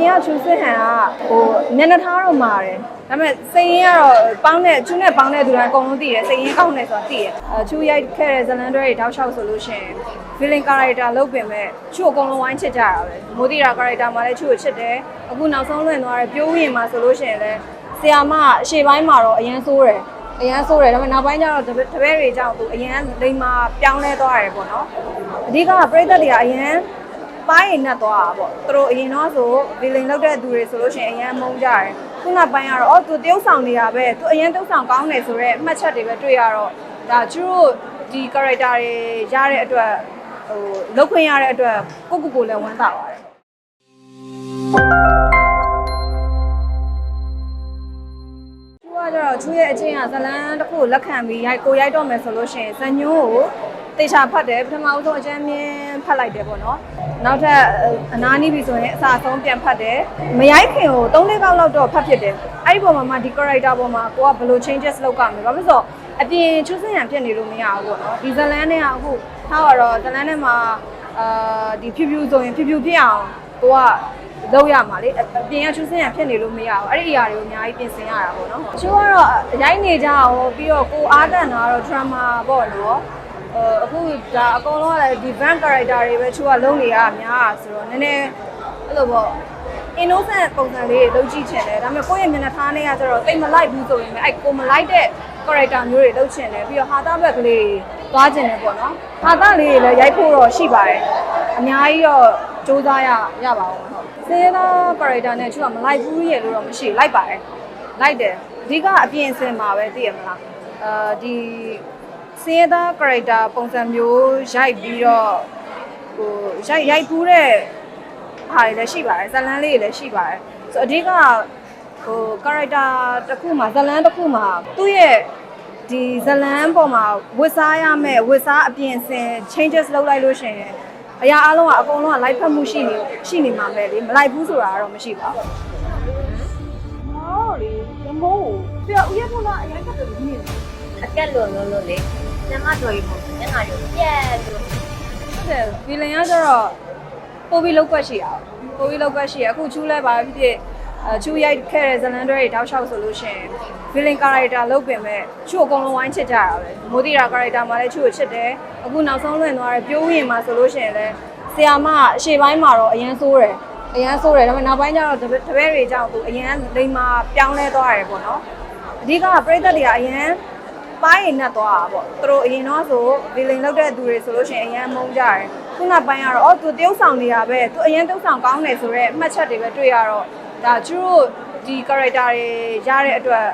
ပြင်ကချူစစ်ဟန်ကဟိုမျက်နှာထားတော့မာတယ်ဒါပေမဲ့စိတ်ရင်းကတော့ပေါင်းတဲ့ချူနဲ့ပေါင်းတဲ့သူတိုင်းအကုန်လုံးသိတယ်စိတ်ရင်းကောက်နေဆိုတာသိတယ်အဲချူရိုက်ခဲ့တဲ့ဇလန်တွေတောက်လျှောက်ဆိုလို့ရှိရင် feeling character လုပ်ပင်မဲ့ချူအကုန်လုံးဝိုင်းချစ်ကြတာပဲမိုးတီရာ character မှာလည်းချူကိုချစ်တယ်အခုနောက်ဆုံးလွင့်သွားတဲ့ပြိုးရင်မှာဆိုလို့ရှိရင်လည်းဆီယာမအရှေ့ပိုင်းမှာတော့အရန်ဆိုးတယ်အရန်ဆိုးတယ်ဒါပေမဲ့နောက်ပိုင်းကျတော့တပည့်တပည့်တွေကြောင့်သူအရန်လိမ္မာပြောင်းလဲသွားတယ်ပေါ့နော်အဓိကကပြိသက်တွေကအရန် ပိုင်းရင်နဲ့သွားတာပေါ့သူတို့အရင်တော့ဆိုဗီလင်လောက်တဲ့သူတွေဆိုလို့ရှိရင်အရင်မုန်းကြတယ်ခုနောက်ပိုင်းကတော့အော်သူတယောက်ဆောင်နေတာပဲသူအရင်တယောက်ဆောင်ကောင်းတယ်ဆိုတော့အမှတ်ချက်တွေပဲတွေ့ရတော့ဒါသူတို့ဒီ character တွေရတဲ့အတွက်ဟိုလောက်ခွင့်ရတဲ့အတွက်ကိုကိုကိုလည်းဝမ်းသာပါတယ်သူကကျတော့ချူရဲ့အချင်းကဇလန်းတစ်ခုကိုလက်ခံပြီးရိုက်ကိုရိုက်တော့မယ်ဆိုလို့ရှိရင်ဇညိုးကို တေချာဖတ်တယ်ပထမဦးဆုံးအချမ်းမြင်ဖတ်လိုက်တယ်ပေါ့နော်နောက်ထပ်အနားနီးပြီဆိုရင်အစာဆုံးပြန်ဖတ်တယ်မရိုက်ခင်ကို၃လေးကောက်လောက်တော့ဖတ်ဖြစ်တယ်အဲ့ဒီပုံမှာမှဒီ character ပုံမှာကိုကဘယ်လို changes လုပ်ကြမလဲဘာဖြစ်လို့လဲဆိုတော့အပြင်ချူစင်ရံဖြစ်နေလို့မရဘူးပေါ့နော်ဒီဇလန်းနဲ့ကအခုထားတော့ဇလန်းနဲ့မှာအာဒီဖြူဖြူဆိုရင်ဖြူဖြူဖြစ်အောင်ကိုကလောက်ရမှာလေအပြင်ကချူစင်ရံဖြစ်နေလို့မရဘူးအဲ့ဒီအရာတွေကိုအများကြီးပြင်ဆင်ရတာပေါ့နော်ချိုးကတော့ရိုက်နေကြအောင်ပြီးတော့ကိုအားတန်တာကတော့ drama ပေါ့နော်ဟို အခုဒါအကုန်လုံးကလည်းဒီ van character တွေပဲချိုးကလုံးနေရအများอ่ะဆိုတော့နည်းနည်းအဲ့လိုပေါ့ innocent ပုံစံလေးတွေလုပ်ကြည့်ချင်တယ်ဒါပေမဲ့ကိုယ့်ရဲ့မျက်နှာသားနဲ့ကကျတော့တိတ်မလိုက်ဘူးဆိုရင်လည်းအဲ့ကိုမလိုက်တဲ့ character မျိုးတွေလုပ်ချင်တယ်ပြီးတော့ဟာသားဘက်ကလေးတွေသွားချင်တယ်ပေါ့နော်ဟာသားလေးတွေလည်းရိုက်ဖို့တော့ရှိပါတယ်အများကြီးတော့စူးစမ်းရရပါအောင်ဟုတ်စေးသား character နဲ့ချို့ကမလိုက်ဘူးရဲ့လို့တော့မရှိဘူးလိုက်ပါတယ်လိုက်တယ်အဓိကအပြင်အစင်မှာပဲသိရမလားအာဒီ စေးသား character ပုံစံမျိုးရိုက်ပြီးတော့ဟိုရိုက်ရိုက်ဖူးတဲ့ဟာတွေလည်းရှိပါတယ်ဇလန်းလေးတွေလည်းရှိပါတယ်ဆိုတော့အဓိကဟို character တစ်ခုမှာဇလန်းတစ်ခုမှာသူ့ရဲ့ဒီဇလန်းပေါ်မှာဝစ်စားရမယ်ဝစ်စားအပြင်ဆင် changes လုပ်လိုက်လို့ရှိရင်အရာအလုံးကအကုန်လုံးက live ဖတ်မှုရှိနေရှိနေမှာပဲလေမလိုက်ဘူးဆိုတာကတော့မရှိပါဘူး။မောလေရမိုးပြဥရဖလာအရင်ကတည်းကမြင်အကက်လို့လို့လို့လေ ညမတော်ရီပုံညနာရီပြက်လို့ဟုတ်တယ် feeling ကကျတော့ပို့ပြီးလောက်ကွက်ရှိအောင်ပို့ပြီးလောက်ကွက်ရှိရအခုချူးလဲပါဖြစ်ဖြစ်အချူးရိုက်ခဲ့တဲ့ဇလန်တွေတောက်လျှောက်ဆိုလို့ရှိရင် feeling character လုပ်ပင်မဲ့ချူအကုန်လုံးဝိုင်းချစ်ကြတာပဲမိုးတီရာ character မှာလည်းချူကိုချစ်တယ်အခုနောက်ဆုံးလွင့်သွားတဲ့ပြိုးရင်မှာဆိုလို့ရှိရင်လည်းဆီယာမအရှေ့ပိုင်းမှာတော့အရန်ဆိုးတယ်အရန်ဆိုးတယ်ဒါပေမဲ့နောက်ပိုင်းကျတော့တပည့်တပည့်တွေကြောင့်သူအရန်လိမ္မာပြောင်းလဲသွားတယ်ပေါ့နော်အဓိကကပြိသက်တွေကအရန် ပိုင်းရင်နဲ့သွားတာပေါ့သူတို့အရင်တော့ဆိုဗီလင်လောက်တဲ့သူတွေဆိုလို့ရှိရင်အရန်မုန်းကြတယ်ခုနောက်ပိုင်းကတော့အော်သူတယောက်ဆောင်နေတာပဲသူအရန်တယောက်ဆောင်ကောင်းတယ်ဆိုတော့အမှတ်ချက်တွေပဲတွေ့ရတော့ဒါသူတို့ဒီ character တွေရတဲ့အတွက်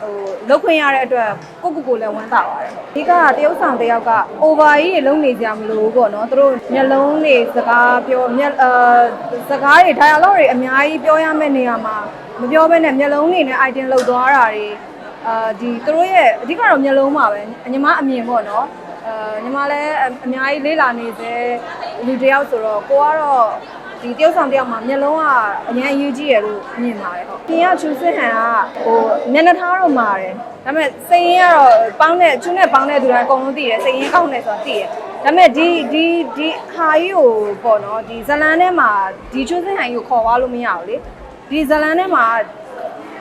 ဟိုလောက်ခွင့်ရတဲ့အတွက်ကိုကိုကိုလည်းဝမ်းသာပါတယ်အဓိကကတယောက်ဆောင်တယောက်က over ကြီးတွေလုံးနေကြမလို့ပေါ့နော်သူတို့မျက်လုံးတွေစကားပြောမျက်အာစကားတွေ dialogue တွေအများကြီးပြောရမယ့်နေရာမှာမပြောဘဲနဲ့မျက်လုံးတွေနဲ့ item လောက်သွားတာတွေ အာဒီသူတို့ရဲ့အဓိကတော့မျက်လုံးပါပဲညီမအမြင်ပေါ့နော်အာညီမလည်းအများကြီးလေးလာနေစေလူတစ်ယောက်ဆိုတော့ကိုကတော့ဒီတယောက်ဆောင်တယောက်မှာမျက်လုံးကအရင်အရေးကြီးရလို့မြင်ပါတယ်ဟုတ်ပြင်ကချူစစ်ဟန်ကဟိုမျက်နှာထားတော့မာတယ်ဒါပေမဲ့စိတ်ရင်းကတော့ပေါင်းတဲ့ချူနဲ့ပေါင်းတဲ့သူတိုင်းအကုန်လုံးသိတယ်စိတ်ရင်းကောက်နေဆိုတာသိတယ်ဒါပေမဲ့ဒီဒီဒီဟာကြီးကိုပေါ့နော်ဒီဇလန်ထဲမှာဒီချူစစ်ဟန်ကြီးကိုခေါ်သွားလို့မရဘူးလေဒီဇလန်ထဲမှာ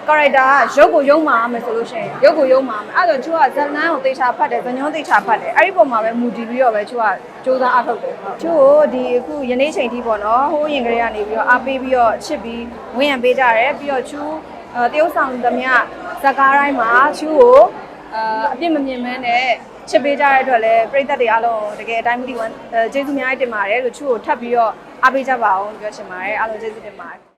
character ကရုပ်ကိုရုံမှာမယ်ဆိုလို့ရှိရင်ရုပ်ကိုရုံမှာမယ်အဲ့တော့သူကဇလန်းကိုတေချာဖတ်တယ်ဇညုံတေချာဖတ်တယ်အဲ့ဒီပုံမှာပဲမူတည်ပြီးတော့ပဲသူကစူးစမ်းအထောက်တယ်သူကိုဒီအခုယနေ့ချိန်ထိပေါ့နော်ဟိုးရင်ကလေးကနေပြီးတော့အားပေးပြီးတော့ချစ်ပြီးဝင်ရပေးကြတယ်ပြီးတော့ချူတရုပ်ဆောင်သမျှဇကားတိုင်းမှာချူကိုအာအပြစ်မမြင်မဲနဲ့ချစ်ပေးကြတဲ့အတွက်လည်းပြည်သက်တွေအားလုံးတကယ်အတိုင်းမသိဝန်ကျေးဇူးအများကြီးတင်ပါတယ်လို့ချူကိုထပ်ပြီးတော့အားပေးကြပါအောင်ပြောချင်ပါတယ်အားလုံးကျေးဇူးတင်ပါတယ်